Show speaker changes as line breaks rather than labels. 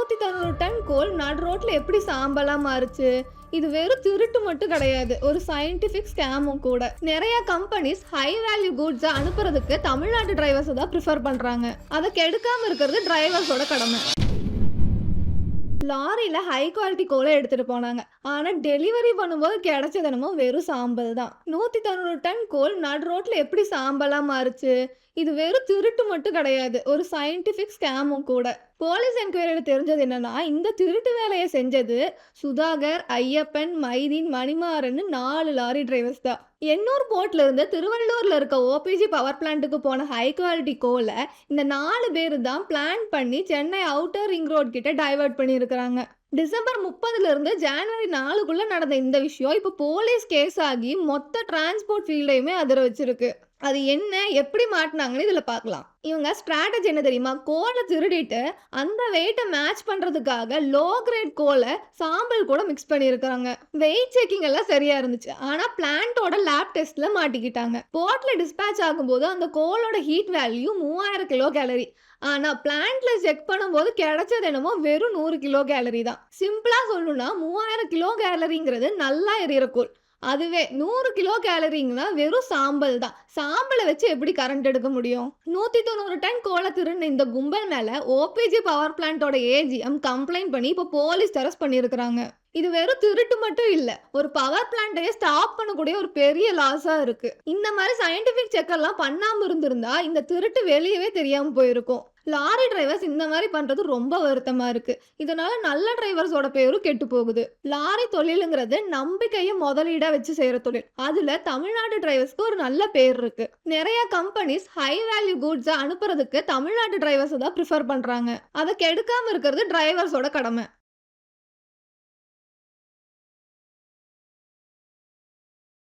நூத்தி தொண்ணூறு டன் கோல் நடு ரோட்ல எப்படி சாம்பலா மாறுச்சு? இது வெறும் திருட்டு மட்டும் கிடையாது. ஒரு சயின்டிஃபிக் ஸ்கேமும் கூட. நிறைய கம்பெனிஸ் ஹை வேல்யூ கூட்ஸ் அனுப்புறதுக்கு தமிழ்நாட்டு டிரைவர்ஸ் தான் ப்ரிஃபர் பண்றாங்க. அதை கெடுக்காம இருக்கிறது டிரைவர்ஸோட கடமை. லாரியில ஹை குவாலிட்டி கோலை எடுத்துட்டு போனாங்க. ஆனா டெலிவரி பண்ணும்போது கிடைச்சது என்னமோ வெறும் சாம்பல் தான். நூத்தி தொண்ணூறு டன் கோல் நடு ரோட்ல எப்படி சாம்பலா மாறுச்சு? இது வெறும் திருட்டு மட்டும் கிடையாது. ஒரு சயின்டிஃபிக் ஸ்கேமும் கூட. போலீஸ் என்கொயரியில் தெரிஞ்சது என்னன்னா இந்த திருட்டு வேலையை செஞ்சது சுதாகர் ஐயப்பன் மைதீன் மணிமாறன் நாலு லாரி டிரைவர்ஸ் தான். எண்ணூர் போர்ட்ல இருந்து திருவள்ளூர்ல இருக்க ஓபிஜி பவர் பிளான்ட்டுக்கு போன ஹை குவாலிட்டி கோலை இந்த நாலு பேர் தான் பிளான் பண்ணி சென்னை அவுட்டர் ரிங் ரோட் கிட்ட டைவர்ட் பண்ணியிருக்கிறாங்க. டிசம்பர் முப்பதுல இருந்து ஜனவரி நாலுக்குள்ள நடந்த இந்த விஷயம் இப்போ போலீஸ் கேஸ் ஆகி மொத்த டிரான்ஸ்போர்ட் ஃபீல்டையுமே அதிர வச்சிருக்கு. அது என்ன எப்படி மாட்டினாங்கன்னு இதில் பார்க்கலாம். இவங்க ஸ்ட்ராட்டஜி என்ன தெரியுமா? கோலை திருடிட்டு அந்த வெயிட்டை மேட்ச் பண்ணுறதுக்காக லோ கிரேட் கோலை சாம்பல் கூட மிக்ஸ் பண்ணியிருக்கிறாங்க வெயிட் செக்கிங் எல்லாம் சரியா இருந்துச்சு. ஆனால் பிளான்ட்டோட லேப் டெஸ்ட்டில் மாட்டிக்கிட்டாங்க. போர்ட்டில் டிஸ்பேச் ஆகும்போது அந்த கோலோட ஹீட் வேல்யூ மூவாயிரம் கிலோ கேலரி ஆனால் பிளான்ட்ல செக் பண்ணும்போது கிடைச்சது என்னமோ வெறும் நூறு கிலோ கேலரி தான் சிம்பிளாக சொல்லணும்னா மூவாயிரம் கிலோ கேலரிங்கிறது நல்லா எரியற கோல் அதுவே நூறு கிலோ கேலரிங்கன்னா வெறும் சாம்பல் தான். சாம்பலை வச்சு எப்படி கரண்ட் எடுக்க முடியும்? நூற்றி தொண்ணூறு டன் கோலை திருந்த இந்த கும்பல் மேலே ஓபிஜி பவர் பிளான்ட்டோட ஏஜிஎம் கம்ப்ளைண்ட் பண்ணி இப்போ போலீஸ் அரெஸ்ட் பண்ணியிருக்கிறாங்க. இது வெறும் திருட்டு மட்டும் இல்ல. ஒரு பவர் பிளான்ட்டையே ஸ்டாப் பண்ணக்கூடிய ஒரு பெரிய லாஸா இருக்கு. இந்த மாதிரி சயின்டிபிக் செக்கர்லாம் பண்ணாம இருந்திருந்தா இந்த திருட்டு வெளியவே தெரியாம போயிருக்கும். லாரி டிரைவர்ஸ் இந்த மாதிரி பண்றது ரொம்ப வருத்தமா இருக்கு. இதனால நல்ல டிரைவர்ஸோட பேரும் கெட்டு போகுது. லாரி தொழிலுங்கிறது நம்பிக்கையை முதலீடா வச்சு செய்யற தொழில். அதுல தமிழ்நாடு டிரைவர்ஸ்க்கு ஒரு நல்ல பேர் இருக்கு. நிறைய கம்பெனிஸ் ஹை வேல்யூ கூட்ஸ் அனுப்புறதுக்கு தமிழ்நாட்டு டிரைவர்ஸ் தான் ப்ரிஃபர் பண்றாங்க. அதை கெடுக்காம இருக்கிறது டிரைவர்ஸோட கடமை.